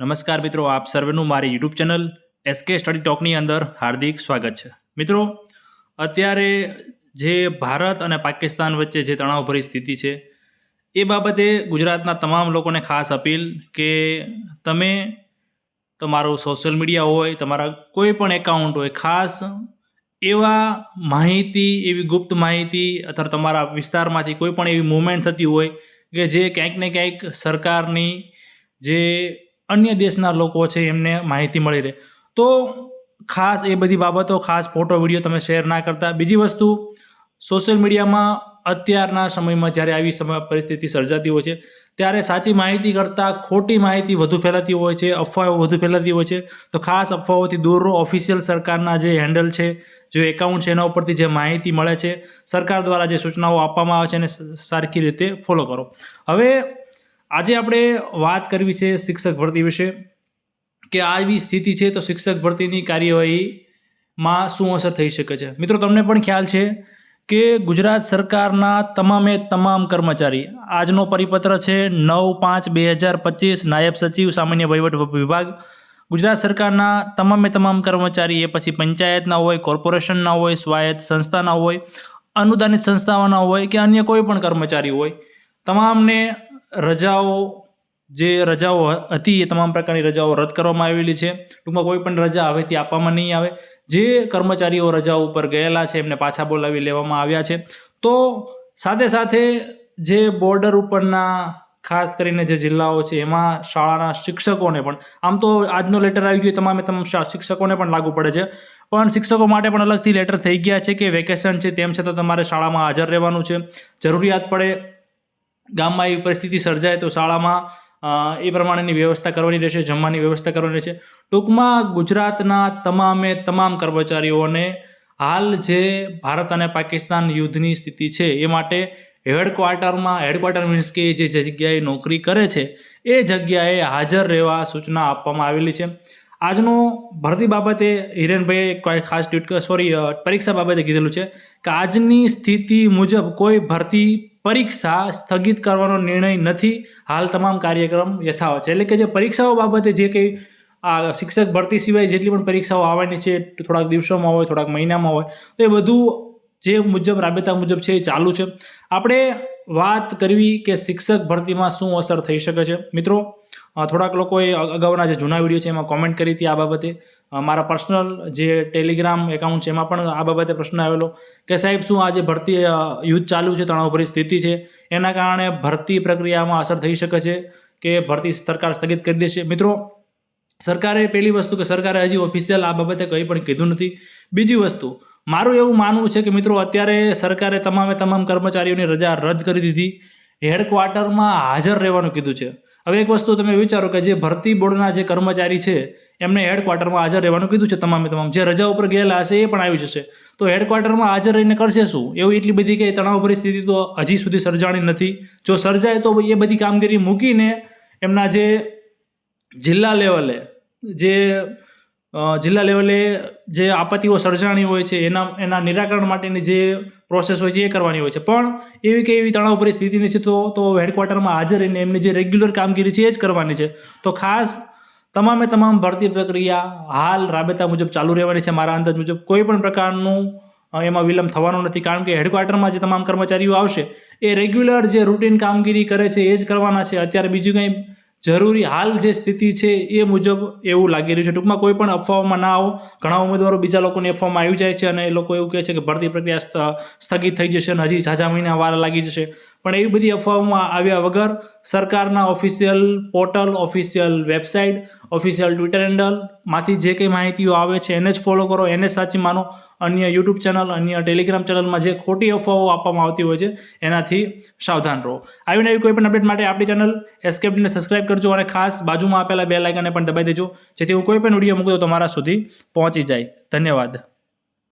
નમસ્કાર મિત્રો, આપ સર્વેનું મારી YouTube channel S K study ટોકની અંદર હાર્દિક સ્વાગત છે. મિત્રો, અત્યારે જે ભારત અને પાકિસ્તાન વચ્ચે જે તણાવભરી સ્થિતિ છે, એ બાબતે ગુજરાતના તમામ લોકોને ખાસ અપીલ કે તમે, તમારું સોશિયલ મીડિયા હોય, તમારા કોઈ પણ એકાઉન્ટ હોય, ખાસ એવા માહિતી, એવી ગુપ્ત માહિતી અથવા તમારા વિસ્તારમાંથી કોઈ પણ એવી મૂવમેન્ટ થતી હોય કે જે ક્યાંક ને ક્યાંક સરકારની જે અન્ય દેશના લોકો છે, એમને માહિતી મળી રહે. તો ખાસ એ બધી બાબતો, ખાસ ફોટો, વીડિયો તમે શેર ના કરતા. બીજી વસ્તુ, સોશિયલ મીડિયામાં અત્યારના સમયમાં જ્યારે આવી સમય પરિસ્થિતિ સર્જાતી હોય છે, ત્યારે સાચી માહિતી કરતાં ખોટી માહિતી વધુ ફેલાતી હોય છે, અફવાઓ વધુ ફેલાતી હોય છે. તો ખાસ અફવાઓથી દૂર રહો. ઓફિશિયલ સરકારના જે હેન્ડલ છે, જે એકાઉન્ટ છે, એના ઉપરથી જે માહિતી મળે છે, સરકાર દ્વારા જે સૂચનાઓ આપવામાં આવે છે, એને સારખી રીતે ફોલો કરો. હવે આજે આપણે વાત કરવી છે શિક્ષક ભરતી વિશે કે આવી સ્થિતિ છે તો શિક્ષક ભરતીની કાર્યવાહીમાં શું અસર થઈ શકે છે. મિત્રો, તમને પણ ખ્યાલ છે કે ગુજરાત સરકારના તમામે તમામ કર્મચારી, આજનો પરિપત્ર છે નવ પાંચ બે હજાર પચીસ, નાયબ સચિવ, સામાન્ય વહીવટ વિભાગ. ગુજરાત સરકારના તમામે તમામ કર્મચારી એ પછી પંચાયતના હોય, કોર્પોરેશનના હોય, સ્વાયત્ત સંસ્થાના હોય, અનુદાનિત સંસ્થાઓના હોય કે અન્ય કોઈ પણ કર્મચારી હોય, તમામને રજાઓ, જે રજાઓ હતી એ તમામ પ્રકારની રજાઓ રદ કરવામાં આવેલી છે. ટૂંકમાં કોઈ પણ રજા હવેથી આપવામાં નહીં આવે. જે કર્મચારીઓ રજાઓ ઉપર ગયેલા છે, એમને પાછા બોલાવી લેવામાં આવ્યા છે. તો સાથે સાથે જે બોર્ડર ઉપરના, ખાસ કરીને જે જિલ્લાઓ છે, એમાં શાળાના શિક્ષકોને પણ, આમ તો આજનો લેટર આવી ગયો તમામે તમામ શિક્ષકોને પણ લાગુ પડે છે. પણ શિક્ષકો માટે પણ અલગથી લેટર થઈ ગયા છે કે વેકેશન છે, તેમ છતાં તમારે શાળામાં હાજર રહેવાનું છે. જરૂરિયાત પડે ગામમાં એવી પરિસ્થિતિ સર્જાય તો શાળામાં એ પ્રમાણેની વ્યવસ્થા કરવાની રહેશે, જમવાની વ્યવસ્થા કરવાની રહેશે. ટૂંકમાં ગુજરાતના તમામે તમામ કર્મચારીઓને હાલ જે ભારત અને પાકિસ્તાન યુદ્ધની સ્થિતિ છે, એ માટે હેડક્વાર્ટરમાં, હેડક્વાર્ટર મીન્સ કે જે જગ્યાએ નોકરી કરે છે, એ જગ્યાએ હાજર રહેવા સૂચના આપવામાં આવેલી છે. આજનો ભરતી બાબતે હિરેનભાઈએ ખાસ ટ્વીટ સોરી પરીક્ષા બાબતે કીધેલું છે કે આજની સ્થિતિ મુજબ કોઈ ભરતી પરીક્ષા સ્થગિત કરવાનો નિર્ણય નથી હાલ તમામ કાર્યક્રમ યથાવત છે. એટલે કે જે પરીક્ષાઓ બાબતે જે કંઈ, આ શિક્ષક ભરતી સિવાય જેટલી પણ પરીક્ષાઓ આવવાની છે, થોડાક દિવસોમાં હોય, થોડાક મહિનામાં હોય, તો એ બધું જે મુજબ, રાબેતા મુજબ છે એ ચાલુ છે. આપણે વાત કરવી કે શિક્ષક ભરતીમાં શું અસર થઈ શકે છે. મિત્રો થોડાક લોકોએ અગાઉના જે જૂના વીડિયો છે એમાં કોમેન્ટ કરી હતી આ બાબતે. મારા પર્સનલ જે ટેલિગ્રામ એકાઉન્ટ છે એમાં પણ આ બાબતે પ્રશ્ન આવેલો કે સાહેબ, શું આ જે ભરતી યુદ્ધ ચાલુ છે, તણાવભરી સ્થિતિ છે? એના કારણે ભરતી પ્રક્રિયામાં અસર થઈ શકે છે કે ભરતી સરકાર સ્થગિત કરી દેશે? મિત્રો, સરકારે પહેલી વસ્તુ કે સરકારે હજી ઓફિશિયલ આ બાબતે કંઈ પણ કીધું નથી. બીજી વસ્તુ, મારું એવું માનવું છે કે મિત્રો, અત્યારે સરકારે તમામે તમામ કર્મચારીઓની રજા રદ કરી દીધી. હેડક્વાર્ટરમાં હાજર રહેવાનું કીધું છે. હવે એક વસ્તુ તમે વિચારો કે જે ભરતી બોર્ડના જે કર્મચારી છે, એમને હેડક્વાર્ટરમાં હાજર રહેવાનું કીધું છે તમામે તમામ. જે રજા ઉપર ગયેલા હશે એ પણ આવી જશે. તો હેડક્વાર્ટરમાં હાજર રહીને કરશે શું? એવું એટલી બધી કે તણાવ પરિસ્થિતિ તો હજી સુધી સર્જાણી નથી. જો સર્જાય તો એ બધી કામગીરી મૂકીને એમના જે જિલ્લા લેવલે, જે જિલ્લા લેવલે જે આપત્તિઓ સર્જાણી હોય છે, એના એના નિરાકરણ માટેની જે પ્રોસેસ હોય છે એ કરવાની હોય છે. પણ એવી કે એવી તણાવ પરિસ્થિતિની છે તો તો હેડક્વાર્ટરમાં હાજર રહીને એમની જે રેગ્યુલર કામગીરી છે એ જ કરવાની છે. તો ખાસ તમામે તમામ ભરતી પ્રક્રિયા હાલ રાબેતા મુજબ ચાલુ રહેવાની છે. મારા અંદાજ મુજબ કોઈ પણ પ્રકારનું એમાં વિલંબ થવાનો નથી. કારણ કે હેડક્વાર્ટરમાં જે તમામ કર્મચારીઓ આવશે, એ રેગ્યુલર જે રૂટીન કામગીરી કરે છે એ જ કરવાના છે. અત્યારે બીજું કંઈ જરૂરી હાલ જે સ્થિતિ છે એ મુજબ એવું લાગી રહ્યું છે. ટૂંકમાં કોઈ પણ અફવાઓમાં ના આવો. ઘણા ઉમેદવારો બીજા લોકોની અફવામાં આવી જાય છે અને એ લોકો એવું કહે છે કે ભરતી પ્રક્રિયા સ્થગિત થઈ જશે અને હજી ઝાઝા મહિના વાર લાગી જશે. પણ એવી બધી અફવાઓમાં આવ્યા વગર સરકારના official portal official website official Twitter હેન્ડલમાંથી જે કંઈ માહિતીઓ આવે છે એને જ ફોલો કરો, એને જ સાચી માનો. અન્ય યુટ્યુબ ચેનલ અન્ય ટેલિગ્રામ ચેનલમાં જે ખોટી અફવાઓ આપવામાં આવતી હોય છે, એનાથી સાવધાન રહો. આવીને આવી કોઈ પણ અપડેટ માટે આપણી ચેનલ એસ્કેપને સબસ્ક્રાઇબ કરજો અને ખાસ બાજુમાં આપેલા બે લાઇકને પણ દબાઈ દેજો, જેથી હું કોઈ પણ વીડિયો મૂકું તમારા સુધી પહોંચી જાય. ધન્યવાદ.